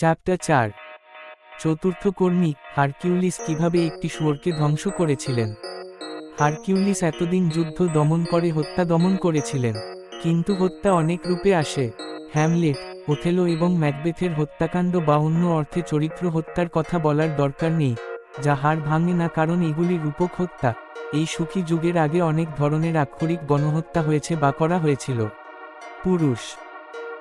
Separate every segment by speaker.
Speaker 1: Chapter চার। চতুর্থ কর্মী হারকিউলিস কীভাবে একটি শুয়োরকে ধ্বংস করেছিলেন? হারকিউলিস এতদিন যুদ্ধ দমন করে, হত্যা দমন করেছিলেন। কিন্তু হত্যা অনেক রূপে আসে। হ্যামলেট, ওথেলো এবং ম্যাকবেথের হত্যাকাণ্ড বা অন্য অর্থে চরিত্র হত্যার কথা বলার দরকার নেই, যা হার ভাঙে না, কারণ এগুলি রূপক হত্যা। এই সুখী যুগের আগে অনেক ধরনের আক্ষরিক গণহত্যা হয়েছে বা করা হয়েছিল। পুরুষ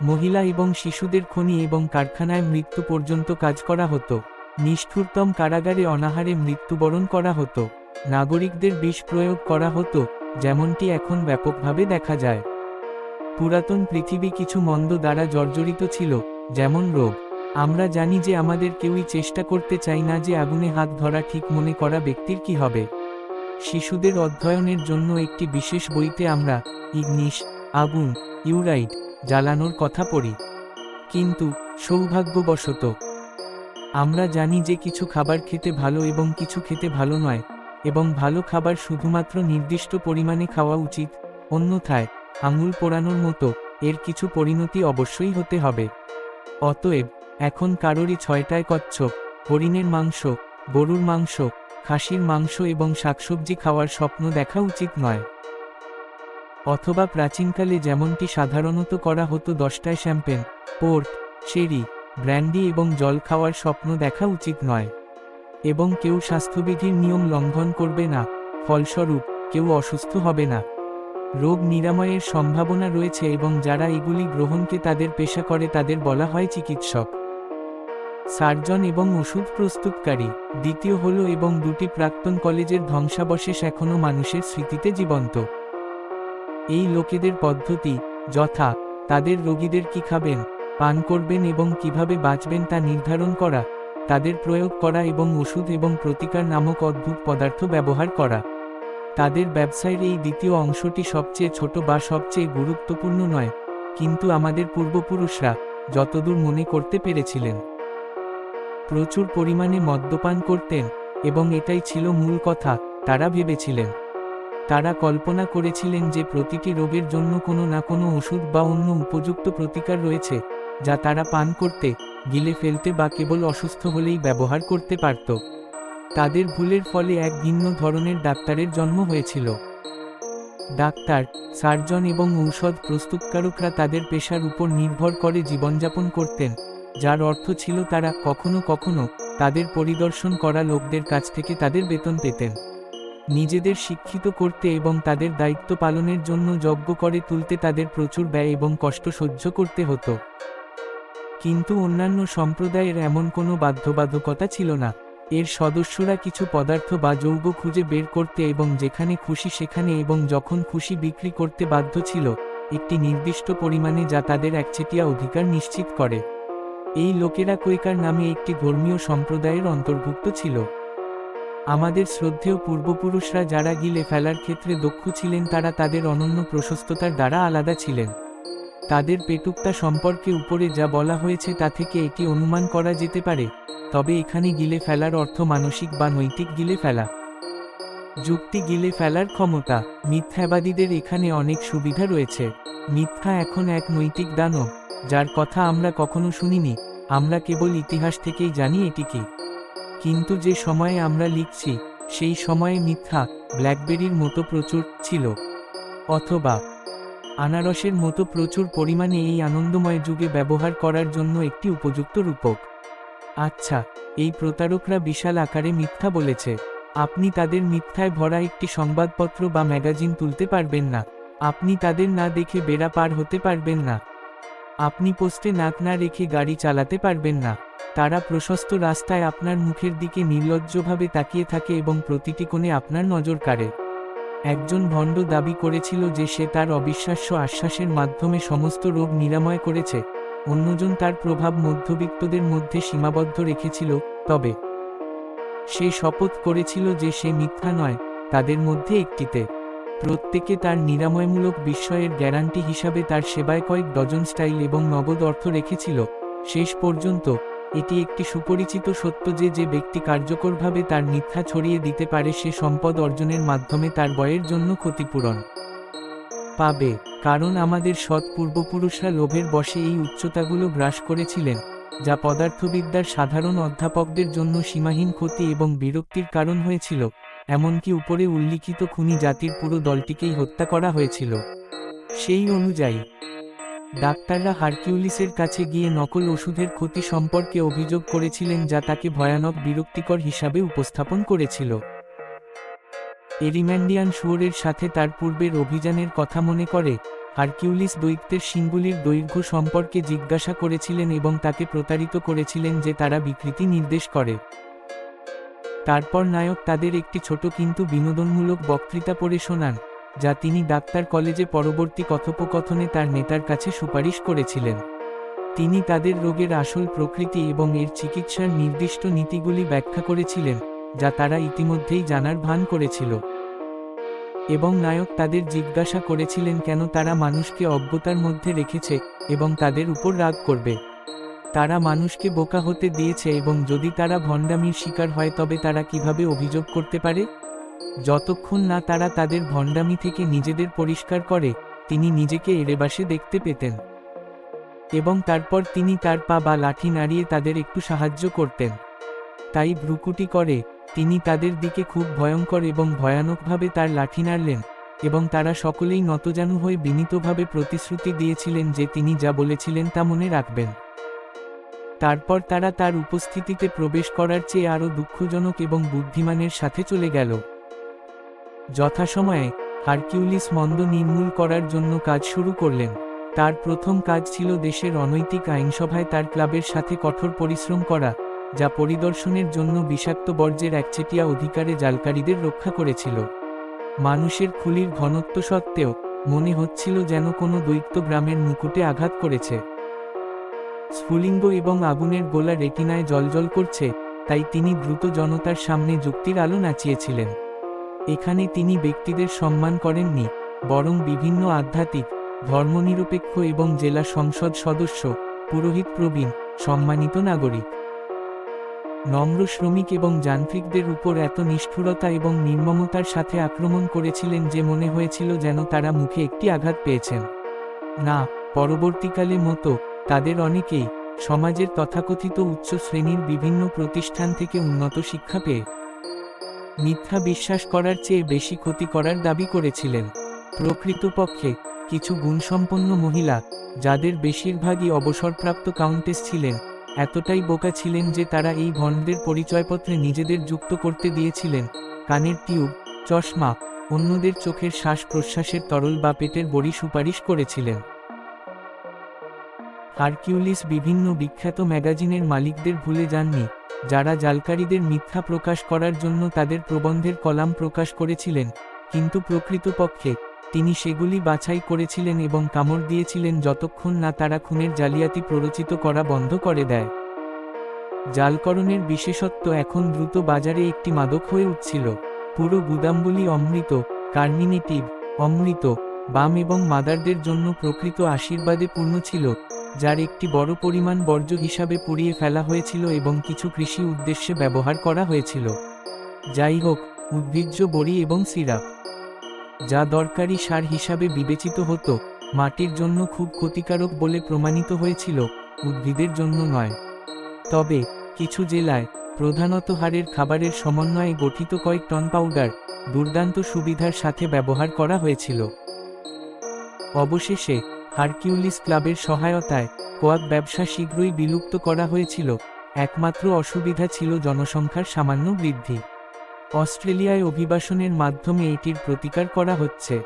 Speaker 1: মহিলা এবং শিশুদের খনি এবং কারখানায় মৃত্যু পর্যন্ত কাজ করা হতো। নিষ্ঠুরতম কারাগারে অনাহারে মৃত্যুবরণ করা হতো। নাগরিকদের বিষ প্রয়োগ করা হতো, যেমনটি এখন ব্যাপকভাবে দেখা যায়। পুরাতন পৃথিবী কিছু মন্দ দ্বারা জর্জরিত ছিল, যেমন রোগ। আমরা জানি যে আমাদের কেউই চেষ্টা করতে চাই না যে আগুনে হাত ধরা ঠিক মনে করা ব্যক্তির কি হবে। শিশুদের অধ্যয়নের জন্য একটি বিশেষ বইতে আমরা, ইগনিশ, আগুন, ইউরাইট জ্বালানোর কথা পড়ি। কিন্তু, সৌভাগ্যবশত, আমরা জানি যে কিছু খাবার খেতে ভালো এবং কিছু খেতে ভালো নয়, এবং ভালো খাবার শুধুমাত্র নির্দিষ্ট পরিমাণে খাওয়া উচিত, অন্যথায়, আঙুল পোড়ানোর মতো, এর কিছু পরিণতি অবশ্যই হতে হবে। অতএব, এখন কারোরই ছয়টায় কচ্ছপ, হরিণের মাংস, গরুর মাংস, খাসির মাংস এবং শাকসবজি খাওয়ার স্বপ্ন দেখা উচিত নয়। অথবা প্রাচীনকালে যেমনটি সাধারণত করা হতো দশটায় শ্যাম্পেন, পোর্ট, শেরি, ব্র্যান্ডি এবং জল খাওয়ার স্বপ্ন দেখা উচিত নয়। এবং কেউ স্বাস্থ্যবিধির নিয়ম লঙ্ঘন করবে না, ফলস্বরূপ, কেউ অসুস্থ হবে না। রোগ নিরাময়ের সম্ভাবনা রয়েছে এবং যারা এগুলি গ্রহণকে তাদের পেশা করে তাদের বলা হয় চিকিৎসক। সার্জন এবং ওষুধ প্রস্তুতকারী, দ্বিতীয় হল এবং দুটি প্রাক্তন কলেজের ধ্বংসাবশেষ এখনও মানুষের স্মৃতিতে জীবন্ত। এই লোকেদের পদ্ধতি, যথা, তাদের রোগীদের কি খাবেন, পান করবেন এবং কীভাবে বাঁচবেন তা নির্ধারণ করা, তাদের প্রয়োগ করা এবং ওষুধ এবং প্রতিকার নামক অদ্ভুত পদার্থ ব্যবহার করা। তাদের ব্যবসায়ের এই দ্বিতীয় অংশটি সবচেয়ে ছোট বা সবচেয়ে গুরুত্বপূর্ণ নয়, কিন্তু আমাদের পূর্বপুরুষরা যতদূর মনে করতে পেরেছিলেন। প্রচুর পরিমাণে মদ্যপান করতেন, এবং এটাই ছিল মূল কথা, তারা ভেবেছিলেন। তারা কল্পনা করেছিলেন যে প্রতিটি রোগের জন্য কোনো না কোনো ওষুধ বা অন্য উপযুক্ত প্রতিকার রয়েছে, যা তারা পান করতে, গিলে ফেলতে বা কেবল অসুস্থ হলেই ব্যবহার করতে পারত। তাদের ভুলের ফলে এক ভিন্ন ধরনের ডাক্তারের জন্ম হয়েছিল। ডাক্তার, সার্জন এবং ঔষধ প্রস্তুতকারকরা তাদের পেশার উপর নির্ভর করে জীবনযাপন করতেন, যার অর্থ ছিল তারা কখনো কখনো তাদের পরিদর্শন করা লোকদের কাছ থেকে তাদের বেতন পেতেন। নিজেদের শিক্ষিত করতে এবং তাদের দায়িত্ব পালনের জন্য যজ্ঞ করে তুলতে তাদের প্রচুর ব্যয় এবং কষ্ট সহ্য করতে হতো। কিন্তু অন্যান্য সম্প্রদায়ের এমন কোনো বাধ্যবাধকতা ছিল না। এর সদস্যরা কিছু পদার্থ বা যৌগ খুঁজে বের করতে এবং যেখানে খুশি সেখানে এবং যখন খুশি বিক্রি করতে বাধ্য ছিল, একটি নির্দিষ্ট পরিমাণে যা তাদের একচেটিয়া অধিকার নিশ্চিত করে। এই লোকেরা কৈকার নামে একটি ধর্মীয় সম্প্রদায়ের অন্তর্ভুক্ত ছিল। আমাদের শ্রদ্ধেয় পূর্বপুরুষরা যারা গিলে ফেলার ক্ষেত্রে দক্ষ ছিলেন, তারা তাদের অনন্য প্রশস্ততার দ্বারা আলাদা ছিলেন। তাদের পেটুকতা সম্পর্কে উপরে যা বলা হয়েছে, তা থেকে এটি অনুমান করা যেতে পারে, তবে এখানে গিলে ফেলার অর্থ মানসিক বা নৈতিক গিলে ফেলা। যুক্তি গিলে ফেলার ক্ষমতা, মিথ্যাবাদীদের এখানে অনেক সুবিধা রয়েছে। মিথ্যা এখন এক নৈতিক দানব, যার কথা আমরা কখনো শুনিনি, আমরা কেবল ইতিহাস থেকেই জানি এটি কি। কিন্তু যে সময়ে আমরা লিখছি, সেই সময়ে মিথ্যা, ব্ল্যাকবেরির মতো প্রচুর ছিল। অথবা, আনারসের মতো প্রচুর পরিমাণে এই আনন্দময় যুগে ব্যবহার করার জন্য একটি উপযুক্ত রূপক। আচ্ছা এই প্রতারকরা বিশাল আকারে মিথ্যা বলেছে। আপনি তাদের মিথ্যায় ভরা একটি সংবাদপত্র বা ম্যাগাজিন তুলতে পারবেন না। আপনি তাদের না দেখে বেড়া পার হতে পারবেন না। আপনি পোস্টে নাক না রেখে গাড়ি চালাতে পারবেন না। তারা প্রশস্ত রাস্তায় আপনার মুখের দিকে নির্লজ্জভাবে তাকিয়ে থাকে এবং প্রতিটি কোণে আপনার নজর কাড়ে। একজন ভণ্ড দাবি করেছিল যে সে তার অবিশ্বাস্য আশ্বাসের মাধ্যমে সমস্ত রোগ নিরাময় করেছে। অন্যজন তার প্রভাব মধ্যবিত্তদের মধ্যে সীমাবদ্ধ রেখেছিল, তবে সে শপথ করেছিল যে সে মিথ্যা নয়, তাদের মধ্যে একটিতে। প্রত্যেকে তার নিরাময়মূলক বিস্ময়ের গ্যারান্টি হিসাবে তার সেবায় কয়েক ডজন স্টাইল এবং নগদ অর্থ রেখেছিল। শেষ পর্যন্ত এটি একটি সুপরিচিত সত্য যে যে ব্যক্তি কার্যকরভাবে তার মিথ্যা ছড়িয়ে দিতে পারে সে সম্পদ অর্জনের মাধ্যমে তার বয়ের জন্য ক্ষতিপূরণ পাবে। কারণ আমাদের সৎ পূর্বপুরুষরা লোভের বশে এই উচ্চতাগুলো গ্রাস করেছিলেন, যা পদার্থবিদ্যার সাধারণ অধ্যাপকদের জন্য সীমাহীন ক্ষতি এবং বিরক্তির কারণ হয়েছিল, এমনকি উপরে উল্লিখিত খুনি জাতির পুরো দলটিকেই হত্যা করা হয়েছিল। সেই অনুযায়ী ডাক্তাররা হারকিউলিসের কাছে গিয়ে নকল ওষুধের ক্ষতি সম্পর্কে অভিযোগ করেছিলেন যা তাকে ভয়ানক বিরক্তিকর হিসাবে উপস্থাপন করেছিল। এরিম্যান্ডিয়ান শুয়োরের সাথে তার পূর্বের অভিযানের কথা মনে করে, হারকিউলিস দৈত্যের সিংগুলির দৈর্ঘ্য সম্পর্কে জিজ্ঞাসা করেছিলেন এবং তাকে প্রতারিত করেছিলেন যে তারা বিকৃতি নির্দেশ করে। তারপর নায়ক তাদের একটি ছোট কিন্তু বিনোদনমূলক বক্তৃতা পড়ে শোনান। যা তিনি ডাক্তার কলেজে পরবর্তী কথোপকথনে তার নেতার কাছে সুপারিশ করেছিলেন। তিনি তাদের রোগের আসল প্রকৃতি এবং এর চিকিৎসার নির্দিষ্ট নীতিগুলি ব্যাখ্যা করেছিলেন, যা তারা ইতিমধ্যেই জানার ভান করেছিল। এবং নায়ক তাদের জিজ্ঞাসা করেছিলেন কেন তারা মানুষকে অজ্ঞতার মধ্যে রেখেছে এবং তাদের উপর রাগ করবে। তারা মানুষকে বোকা হতে দিয়েছে এবং যদি তারা ভণ্ডামির শিকার হয় তবে তারা কীভাবে অভিযোগ করতে পারে? যতক্ষণ না তারা তাদের ভণ্ডামি থেকে নিজেদের পরিষ্কার করে, তিনি নিজেকে এরেবাসে দেখতে পেতেন। এবং তারপর তিনি তার পা বা লাঠি নাড়িয়ে তাদের একটু সাহায্য করতেন। তাই ভ্রুকুটি করে, তিনি তাদের দিকে খুব ভয়ঙ্কর এবং ভয়ানকভাবে তার লাঠি নাড়লেন, এবং তারা সকলেই নতজানু হয়ে বিনীতভাবে প্রতিশ্রুতি দিয়েছিলেন যে তিনি যা বলেছিলেন তা মনে রাখবেন। তারপর তারা তার উপস্থিতিতে প্রবেশ করার চেয়ে আরও দুঃখজনক এবং বুদ্ধিমানের সাথে চলে গেল। যথাসময়ে হারকিউলিস মন্দ নির্মূল করার জন্য কাজ শুরু করলেন। তার প্রথম কাজ ছিল দেশের অনৈতিক আইনসভায় তার ক্লাবের সাথে কঠোর পরিশ্রম করা, যা পরিদর্শনের জন্য বিষাক্ত বর্জ্যের একচেটিয়া অধিকারে জালকারীদের রক্ষা করেছিল। মানুষের খুলির ঘনত্ব সত্ত্বেও মনে হচ্ছিল যেন কোনো দৈত্য গ্রামের মুকুটে আঘাত করেছে। স্ফুলিঙ্গ এবং আগুনের গোলা রেটিনায় জলজল করছে, তাই তিনি দ্রুত জনতার সামনে যুক্তির আলো নাচিয়েছিলেন। এখানে তিনি ব্যক্তিদের সম্মান করেননি, বরং বিভিন্ন আধ্যাত্মিক, ধর্মনিরপেক্ষ এবং জেলা সংসদ সদস্য, পুরোহিত প্রবীণ, সম্মানিত নাগরিক। নম্র শ্রমিক এবং যান্ত্রিকদের উপর এত নিষ্ঠুরতা এবং নির্মমতার সাথে আক্রমণ করেছিলেন যে মনে হয়েছিল যেন তারা মুখে একটি আঘাত পেয়েছেন। না, পরবর্তীকালে মতো, তাদের অনেকেই, সমাজের তথাকথিত উচ্চ শ্রেণির বিভিন্ন প্রতিষ্ঠান থেকে উন্নত শিক্ষা পেয়ে মিথ্যা বিশ্বাস করার চেয়ে বেশি ক্ষতি করার দাবি করেছিলেন। প্রকৃতপক্ষে, কিছু গুণসম্পন্ন মহিলা, যাদের বেশিরভাগই অবসরপ্রাপ্ত কাউন্টেস ছিলেন, এতটাই বোকা ছিলেন যে তারা এই ভণ্ডদের পরিচয়পত্রে নিজেদের যুক্ত করতে দিয়েছিলেন। কানের টিউব, চশমা, অন্যদের চোখের শ্বাস প্রশ্বাসের তরল বা পেটের বড়ি সুপারিশ করেছিলেন। হারকিউলিস বিভিন্ন বিখ্যাত ম্যাগাজিনের মালিকদের ভুলে যাননি। যারা জালকারীদের মিথ্যা প্রকাশ করার জন্য তাদের প্রবন্ধের কলাম প্রকাশ করেছিলেন, কিন্তু প্রকৃতপক্ষে, তিনি সেগুলি বাছাই করেছিলেন এবং কামড় দিয়েছিলেন যতক্ষণ না তারা খুনের জালিয়াতি প্ররোচিত করা বন্ধ করে দেয়। জালকরণের বিশেষত্ব এখন দ্রুত বাজারে একটি মাদক হয়ে উঠছিল। পুরো গুদামগুলি অমৃত কার্মিনেটিভ অমৃত, বাম এবং মাদারদের জন্য প্রকৃত আশীর্বাদে পূর্ণ ছিল। যার একটি বড় পরিমাণ বর্জ্য হিসাবে পুড়িয়ে ফেলা হয়েছিল এবং কিছু কৃষি উদ্দেশ্যে ব্যবহার করা হয়েছিল। যাই হোক, উদ্ভিজ্জ বড়ি এবং সিরাপ। যা দরকারি সার হিসাবে বিবেচিত হতো, মাটির জন্য খুব ক্ষতিকারক বলে প্রমাণিত হয়েছিল, উদ্ভিদের জন্য নয়। তবে, কিছু জেলায় প্রধানত হারের খাবারের সমন্বয়ে গঠিত কয়েক টন পাউডার দুর্দান্ত সুবিধার সাথে ব্যবহার করা হয়েছিল। অবশেষে হারকিউলিস ক্লাবের সহায়তায় কোয়াক ব্যবসা শীঘ্রই বিলুপ্ত করা হয়েছিল, একমাত্র অসুবিধা ছিল জনসংখ্যার সামান্য বৃদ্ধি। অস্ট্রেলিয়ায় অভিবাসনের মাধ্যমে এটির প্রতিকার করা হচ্ছে।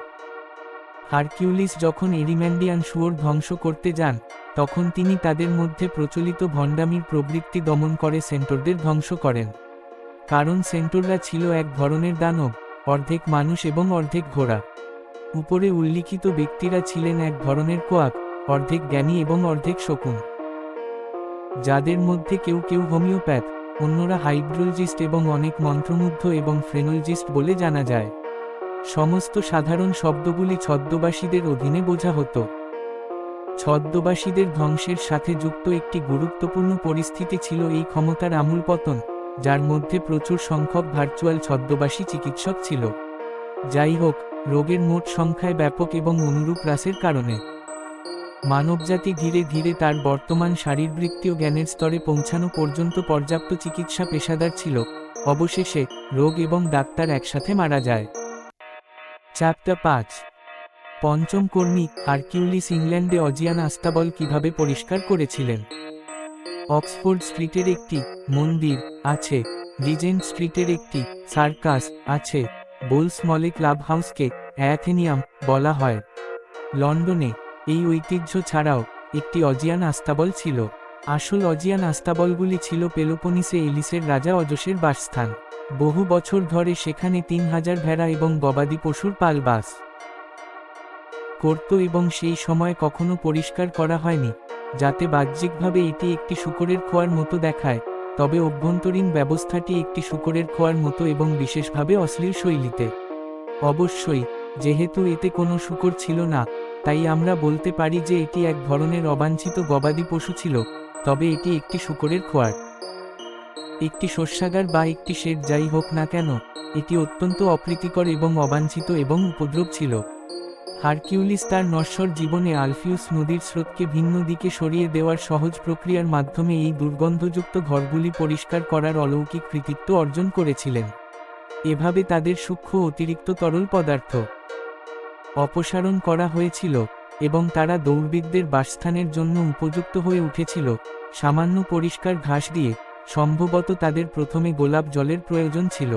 Speaker 1: হারকিউলিস যখন এরিম্যান্ডিয়ান শুয়োর ধ্বংস করতে যান, তখন তিনি তাদের মধ্যে প্রচলিত ভণ্ডামির প্রবৃত্তি দমন করে সেন্টরদের ধ্বংস করেন। কারণ সেন্টররা ছিল এক ধরনের দানব, অর্ধেক মানুষ এবং অর্ধেক ঘোড়া। উপরে উল্লিখিত ব্যক্তিরা ছিলেন এক ধরনের কোয়াক, অর্ধেক জ্ঞানী এবং অর্ধেক শকুন। যাদের মধ্যে কেউ কেউ হোমিওপ্যাথ, অন্যরা হাইড্রোলজিস্ট এবং অনেক মন্ত্রমুগ্ধ এবং ফ্রেনোলজিস্ট বলে জানা যায়। সমস্ত সাধারণ শব্দগুলি ছদ্মবাসীদের অধীনে বোঝা হতো। ছদ্মবাসীদের ধ্বংসের সাথে যুক্ত একটি গুরুত্বপূর্ণ পরিস্থিতি ছিল এই ক্ষমতার আমূল পতন, যার মধ্যে প্রচুর সংখ্যক ভার্চুয়াল ছদ্মবাসী চিকিৎসক ছিল। যাই হোক রোগের মোট সংখ্যায় ব্যাপক এবং অনুরূপ হ্রাসের কারণে। মানবজাতি ধীরে ধীরে তার বর্তমান শারীরবৃত্তীয় জ্ঞানের স্তরে পৌঁছানো পর্যন্ত পর্যাপ্ত চিকিৎসা পেশাদার ছিল। অবশেষে, রোগ এবং ডাক্তার একসাথে মারা যায়। চ্যাপ্টার পাঁচ। পঞ্চম কর্মী হারকিউলিস ইংল্যান্ডে অজিয়ান আস্তাবল কীভাবে পরিষ্কার করেছিলেন? অক্সফোর্ড স্ট্রিটের একটি মন্দির আছে রিজেন্ট স্ট্রিটের একটি সার্কাস আছে। বোলস মলে ক্লাব হাউসকে অ্যাথেনিয়াম বলা হয়। লন্ডনে এই ঐতিহ্য ছাড়াও একটি অজিয়ান আস্তাবল ছিল। আসল অজিয়ান আস্তাবলগুলি ছিল পেলোপনিসে এলিসের রাজা অজসের বাসস্থান। বহু বছর ধরে সেখানে তিন হাজার ভেড়া এবং গবাদি পশুর পাল বাস করত এবং সেই সময় কখনো পরিষ্কার করা হয়নি, যাতে বাহ্যিকভাবে এটি একটি শুকরের খোয়ার মতো দেখায়। তবে অভ্যন্তরীণ ব্যবস্থাটি একটি শুকরের খোয়ার মতো এবং বিশেষভাবে অশ্লীল শৈলীতে। অবশ্যই, যেহেতু এতে কোনো শুকর ছিল না, তাই আমরা বলতে পারি যে এটি এক ধরনের অবাঞ্ছিত গবাদি পশু ছিল, তবে এটি একটি শুকরের খোয়ার। একটি শস্যাগার বা একটি শেড যাই হোক না কেন, এটি অত্যন্ত অপ্রীতিকর এবং অবাঞ্ছিত এবং উপদ্রব ছিল। হারকিউলিস তার নশ্বর জীবনে আলফিউস নদীর স্রোতকে ভিন্ন দিকে সরিয়ে দেওয়ার সহজ প্রক্রিয়ার মাধ্যমে এই দুর্গন্ধযুক্ত ঘরগুলি পরিষ্কার করার অলৌকিক কৃতিত্ব অর্জন করেছিলেন। এভাবে তাদের সূক্ষ্ম অতিরিক্ত তরল পদার্থ অপসারণ করা হয়েছিল এবং তারা দৌড়বিদদের বাসস্থানের জন্য উপযুক্ত হয়ে উঠেছিল। সামান্য পরিষ্কার ঘাস দিয়ে, সম্ভবত তাদের প্রথমে গোলাপ জলের প্রয়োজন ছিল।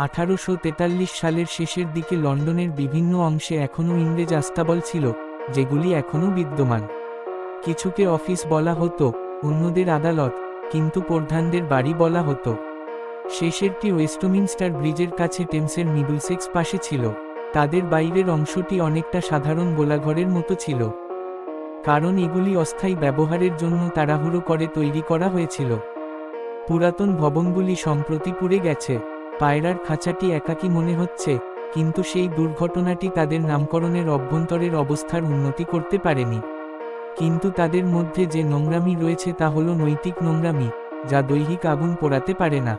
Speaker 1: আঠারোশো তেতাল্লিশ সালের শেষের দিকে লন্ডনের বিভিন্ন অংশে এখনও ইংরেজ আস্তাবল ছিল, যেগুলি এখনও বিদ্যমান। কিছুকে অফিস বলা হতো, অন্যদের আদালত, কিন্তু প্রধানদের বাড়ি বলা হতো। শেষেরটি ওয়েস্টমিনস্টার ব্রিজের কাছে টেমসের মিডলসেক্স পাশে ছিল। তাদের বাইরের অংশটি অনেকটা সাধারণ গোলাঘরের মতো ছিল। কারণ এগুলি অস্থায়ী ব্যবহারের জন্য তাড়াহুড়ো করে তৈরি করা হয়েছিল। পুরাতন ভবনগুলি সম্প্রতি পুড়ে গেছে। পায়রার খাঁচাটি একাকী মনে হচ্ছে, কিন্তু সেই দুর্ঘটনাটি তাদের নামকরণের অভ্যন্তরের অবস্থার উন্নতি করতে পারেনি। কিন্তু তাদের মধ্যে যে নোংরামি রয়েছে তা হল নৈতিক নোংরামি, যা দৈহিক আগুন পোড়াতে পারে না।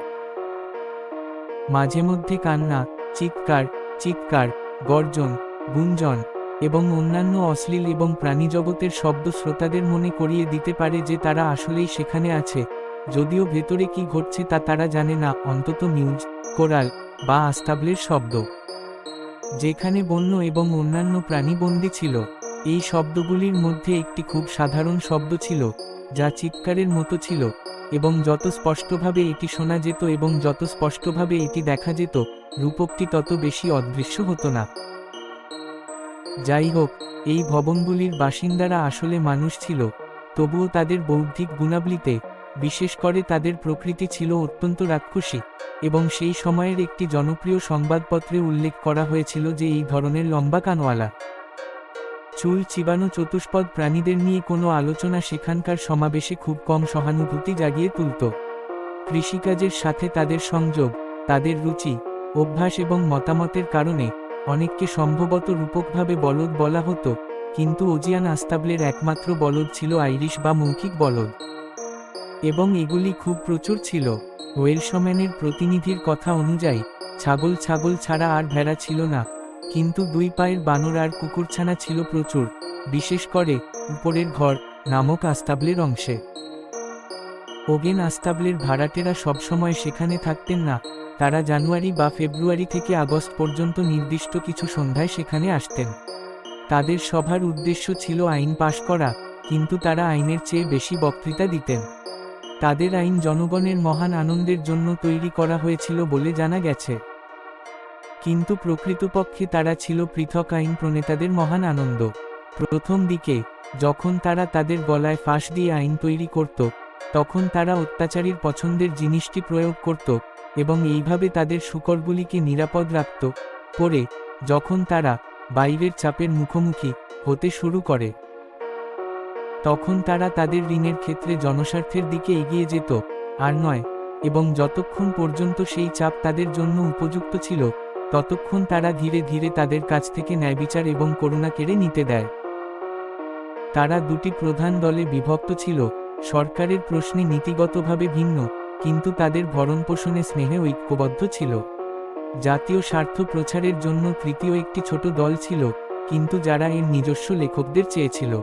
Speaker 1: মাঝে মধ্যে কান্না, চিৎকার চিৎকার, গর্জন, গুঞ্জন এবং অন্যান্য অশ্লীল এবং প্রাণীজগতের শব্দ শ্রোতাদের মনে করিয়ে দিতে পারে যে তারা আসলেই সেখানে আছে। যদিও ভেতরে কি ঘটছে তা তারা জানে না, অন্তত নিউজ, কোরাল, বা আস্তাবলের শব্দ। যেখানে বন্য এবং অন্যান্য প্রাণী বন্দী ছিল, এই শব্দগুলির মধ্যে একটি খুব সাধারণ শব্দ ছিল, যা চিৎকারের মতো ছিল, এবং যত স্পষ্টভাবে এটি শোনা যেত এবং যত স্পষ্টভাবে এটি দেখা যেত, রূপকটি তত বেশি অদৃশ্য হতো না। যাই হোক এই ভবনগুলির বাসিন্দারা আসলে মানুষ ছিল, তবুও তাদের বৌদ্ধিক গুণাবলিতে বিশেষ করে তাদের প্রকৃতি ছিল অত্যন্ত রাক্ষসী, এবং সেই সময়ের একটি জনপ্রিয় সংবাদপত্রে উল্লেখ করা হয়েছিল যে এই ধরনের লম্বা কানওয়ালা, চুল চিবানো চতুষ্পদ প্রাণীদের নিয়ে কোনো আলোচনা সেখানকার সমাবেশে খুব কম সহানুভূতি জাগিয়ে তুলত। কৃষিকাজের সাথে তাদের সংযোগ, তাদের রুচি, অভ্যাস এবং মতামতের কারণে অনেককে সম্ভবত রূপকভাবে বলদ বলা হতো, কিন্তু ওজিয়ান আস্তাবলের একমাত্র বলদ ছিল আইরিশ বা মৌখিক বলদ। এবং এগুলি খুব প্রচুর ছিল। ওয়েলসম্যানের প্রতিনিধির কথা অনুযায়ী, ছাগল ছাগল ছাড়া আর ভেড়া ছিল না। কিন্তু দুই পায়ের বানর আর কুকুরছানা ছিল প্রচুর। বিশেষ করে, উপরের ঘর নামক আস্তাবলের অংশে। ওগেন আস্তাবলের ভাড়াটেরা সবসময় সেখানে থাকতেন না। তারা জানুয়ারি বা ফেব্রুয়ারি থেকে আগস্ট পর্যন্ত নির্দিষ্ট কিছু সন্ধ্যায় সেখানে আসতেন। তাদের সভার উদ্দেশ্য ছিল আইন পাশ করা, কিন্তু তারা আইনের চেয়ে বেশি বক্তৃতা দিতেন। তাদের আইন জনগণের মহান আনন্দের জন্য তৈরি করা হয়েছিল বলে জানা গেছে। কিন্তু প্রকৃতপক্ষে তারা ছিল পৃথক আইন প্রণেতাদের মহান আনন্দ। প্রথম দিকে, যখন তারা তাদের গলায় ফাঁস দিয়ে আইন তৈরি করত, তখন তারা অত্যাচারীর পছন্দের জিনিসটি প্রয়োগ করত এবং এইভাবে তাদের শুকরগুলিকে নিরাপদ রাখত। পরে, যখন তারা বাইরের চাপের মুখোমুখি হতে শুরু করে তখন তারা তাদের ঋণের ক্ষেত্রে জনস্বার্থের দিকে এগিয়ে যেত, আর নয়, এবং যতক্ষণ পর্যন্ত সেই চাপ তাদের জন্য উপযুক্ত ছিল, ততক্ষণ তারা ধীরে ধীরে তাদের কাছ থেকে ন্যায়বিচার এবং করুণা কেড়ে নিতে দেয়। তারা দুটি প্রধান দলে বিভক্ত ছিল, সরকারের প্রশ্নে নীতিগতভাবে ভিন্ন, কিন্তু তাদের ভরণপোষণে স্নেহে ঐক্যবদ্ধ ছিল। জাতীয় স্বার্থ প্রচারের জন্য তৃতীয় একটি ছোট দল ছিল, কিন্তু যারা এর নিজস্ব লেখকদের চেয়েছিল।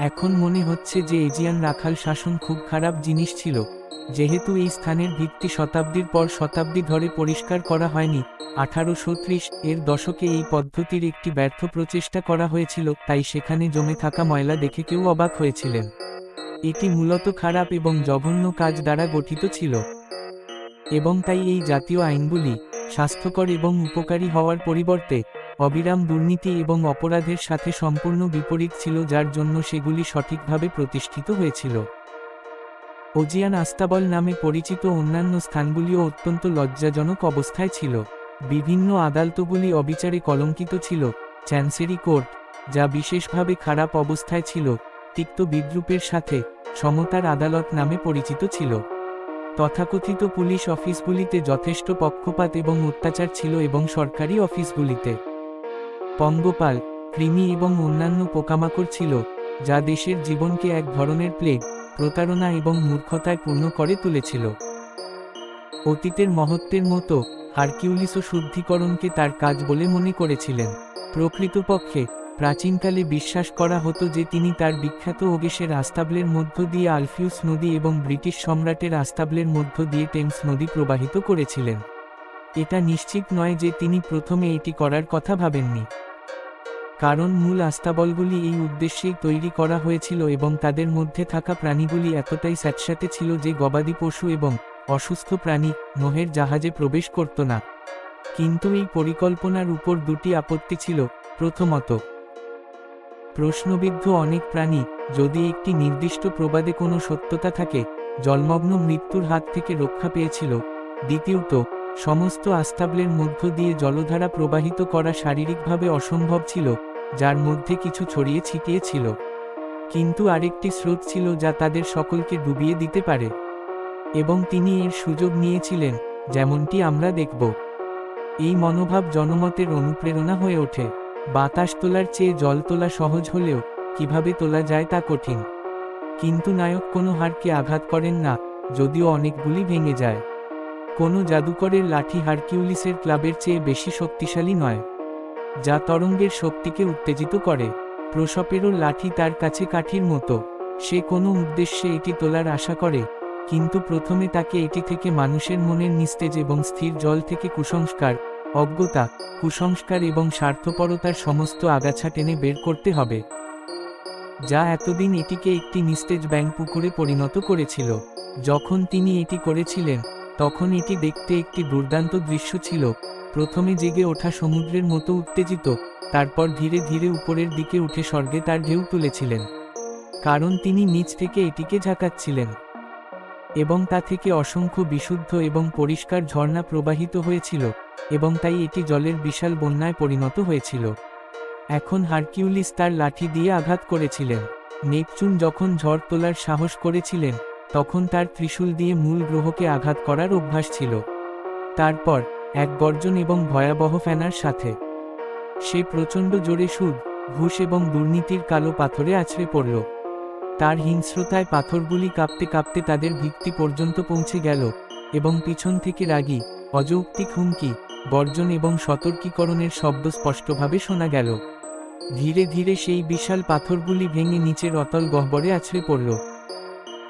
Speaker 1: এখন মনে হচ্ছে যে এজিয়ান রাখাল শাসন খুব খারাপ জিনিস ছিল। যেহেতু এই স্থানের ভিত্তি শতাব্দীর পর শতাব্দী ধরে পরিষ্কার করা হয়নি, আঠারোশো ত্রিশ এর দশকে এই পদ্ধতির একটি ব্যর্থ প্রচেষ্টা করা হয়েছিল, তাই সেখানে জমে থাকা ময়লা দেখে কেউ অবাক হয়েছিলেন। এটি মূলত খারাপ এবং জঘন্য কাজ দ্বারা গঠিত ছিল। এবং তাই এই জাতীয় আইনগুলি স্বাস্থ্যকর এবং উপকারী হওয়ার পরিবর্তে অবিরাম দুর্নীতি এবং অপরাধের সাথে সম্পূর্ণ বিপরীত ছিল, যার জন্য সেগুলি সঠিকভাবে প্রতিষ্ঠিত হয়েছিল। ওজিয়ান আস্তাবল নামে পরিচিত অন্যান্য স্থানগুলিও অত্যন্ত লজ্জাজনক অবস্থায় ছিল। বিভিন্ন আদালতগুলি অবিচারে কলঙ্কিত ছিল। চ্যান্সেরি কোর্ট, যা বিশেষভাবে খারাপ অবস্থায় ছিল, তিক্ত বিদ্রুপের সাথে সমতার আদালত নামে পরিচিত ছিল। তথাকথিত পুলিশ অফিসগুলিতে যথেষ্ট পক্ষপাত এবং অত্যাচার ছিল এবং সরকারি অফিসগুলিতে। পঙ্গপাল, কৃমি এবং অন্যান্য পোকামাকড় ছিল, যা দেশের জীবনকে এক ধরনের প্লেগ, প্রতারণা এবং মূর্খতায় পূর্ণ করে তুলেছিল। অতীতের মহত্বের মতো হারকিউলিসও শুদ্ধিকরণকে তার কাজ বলে মনে করেছিলেন। প্রকৃতপক্ষে, প্রাচীনকালে বিশ্বাস করা হতো যে তিনি তার বিখ্যাত ওগেশের আস্তাবলের মধ্য দিয়ে আলফিউস নদী এবং ব্রিটিশ সম্রাটের আস্তাবলের মধ্য দিয়ে টেমস নদী প্রবাহিত করেছিলেন। এটা নিশ্চিত নয় যে তিনি প্রথমে এটি করার কথা ভাবেননি। কারণ মূল আস্তাবলগুলি এই উদ্দেশ্যেই তৈরি করা হয়েছিল এবং তাদের মধ্যে থাকা প্রাণীগুলি এতটাই স্যাঁতস্যাঁতে ছিল যে গবাদি পশু এবং অসুস্থ প্রাণী নোহের জাহাজে প্রবেশ করত না। কিন্তু এই পরিকল্পনার উপর দুটি আপত্তি ছিল। প্রথমত, প্রশ্নবিদ্ধ অনেক প্রাণী যদি একটি নির্দিষ্ট প্রবাদে কোনো সত্যতা থাকে, জলমগ্ন মৃত্যুর হাত থেকে রক্ষা পেয়েছিল। দ্বিতীয়ত, সমস্ত আস্তাবলের মধ্য দিয়ে জলধারা প্রবাহিত করা শারীরিকভাবে অসম্ভব ছিল। যার মধ্যে কিছু ছড়িয়ে ছিটিয়ে ছিল। কিন্তু আরেকটি স্রোত ছিল যা তাদের সকলকে ডুবিয়ে দিতে পারে। এবং তিনি এর সুযোগ নিয়েছিলেন, যেমনটি আমরা দেখব। এই মনোভাব জনমতের অনুপ্রেরণা হয়ে ওঠে। বাতাস তোলার চেয়ে জল তোলা সহজ হলেও, কীভাবে তোলা যায় তা কঠিন। কিন্তু নায়ক কোনো হারকে আঘাত করেন না, যদিও অনেকগুলি ভেঙে যায়। কোনো জাদুকরের লাঠি হারকিউলিসের ক্লাবের চেয়ে বেশি শক্তিশালী নয়। যা তরঙ্গের শক্তিকে উত্তেজিত করে। প্রসপেরও লাঠি তার কাছে কাঠির মতো। সে কোনো উদ্দেশ্যে এটি তোলার আশা করে, কিন্তু প্রথমে তাকে এটি থেকে মানুষের মনের নিস্তেজ এবং স্থির জল থেকে কুসংস্কার, অজ্ঞতা, কুসংস্কার এবং স্বার্থপরতার সমস্ত আগাছা টেনে বের করতে হবে। যা এতদিন এটিকে একটি নিস্তেজ ব্যাংক পুকুরে পরিণত করেছিল। যখন তিনি এটি করেছিলেন, তখন এটি দেখতে একটি দুর্দান্ত দৃশ্য ছিল। প্রথমে জেগে ওঠা সমুদ্রের মতো উত্তেজিত, তারপর ধীরে ধীরে উপরের দিকে উঠে স্বর্গে তার ঢেউ তুলেছিলেন। কারণ তিনি নিচ থেকে এটিকে ঝাঁকাচ্ছিলেন। এবং তা থেকে অসংখ্য বিশুদ্ধ এবং পরিষ্কার ঝর্ণা প্রবাহিত হয়েছিল, এবং তাই এটি জলের বিশাল বন্যায় পরিণত হয়েছিল। এখন হারকিউলিস তার লাঠি দিয়ে আঘাত করেছিলেন। নেপচুন যখন ঝড় তোলার সাহস করেছিলেন, তখন তার ত্রিশূল দিয়ে মূল গ্রহকে আঘাত করার অভ্যাস ছিল। তারপর এক গর্জন এবং ভয়াবহ ফেনার সাথে। সে প্রচণ্ড জোরে সুদ ঘুষ এবং দুর্নীতির কালো পাথরে আছড়ে পড়ল। তার হিংস্রতায় পাথরগুলি কাঁপতে কাঁপতে তাদের ভিত্তি পর্যন্ত পৌঁছে গেল এবং পিছন থেকে রাগী, অযৌক্তিক হুমকি, গর্জন এবং সতর্কীকরণের শব্দ স্পষ্টভাবে শোনা গেল। ধীরে ধীরে সেই বিশাল পাথরগুলি ভেঙে নিচের অতল গহ্বরে আছড়ে পড়ল।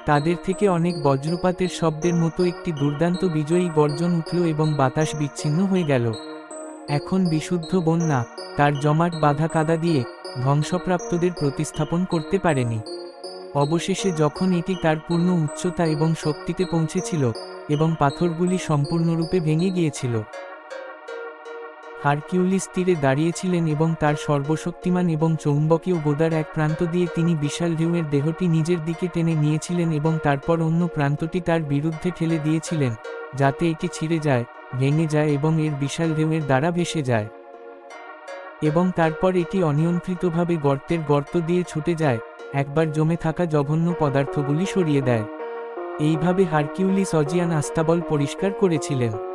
Speaker 1: তাদের থেকে অনেক বজ্রপাতের শব্দের মতো একটি দুর্দান্ত বিজয়ী গর্জন উঠল এবং বাতাস বিচ্ছিন্ন হয়ে গেল। এখন বিশুদ্ধ বন্যা, তার জমাট বাধা কাদা দিয়ে ধ্বংসপ্রাপ্তদের প্রতিস্থাপন করতে পারেনি। অবশেষে যখন এটি তার পূর্ণ উচ্চতা এবং শক্তিতে পৌঁছেছিল, এবং পাথরগুলি সম্পূর্ণরূপে ভেঙে গিয়েছিল। হারকিউলিস তীরে দাঁড়িয়েছিলেন এবং তার সর্বশক্তিমান এবং চৌম্বকীয় গোদার এক প্রান্ত দিয়ে তিনি বিশাল ঢেউয়ের দেহটি নিজের দিকে টেনে নিয়েছিলেন এবং তারপর অন্য প্রান্তটি তার বিরুদ্ধে ঠেলে দিয়েছিলেন, যাতে এটি ছিঁড়ে যায়, ভেঙে যায় এবং এর বিশাল ঢেউয়ের দ্বারা ভেসে যায়। এবং তারপর এটি অনিয়ন্ত্রিতভাবে গর্তের গর্ত দিয়ে ছুটে যায়, একবার জমে থাকা জঘন্য পদার্থগুলি সরিয়ে দেয়। এইভাবে হারকিউলিস অজিয়ান আস্তাবল পরিষ্কার করেছিলেন।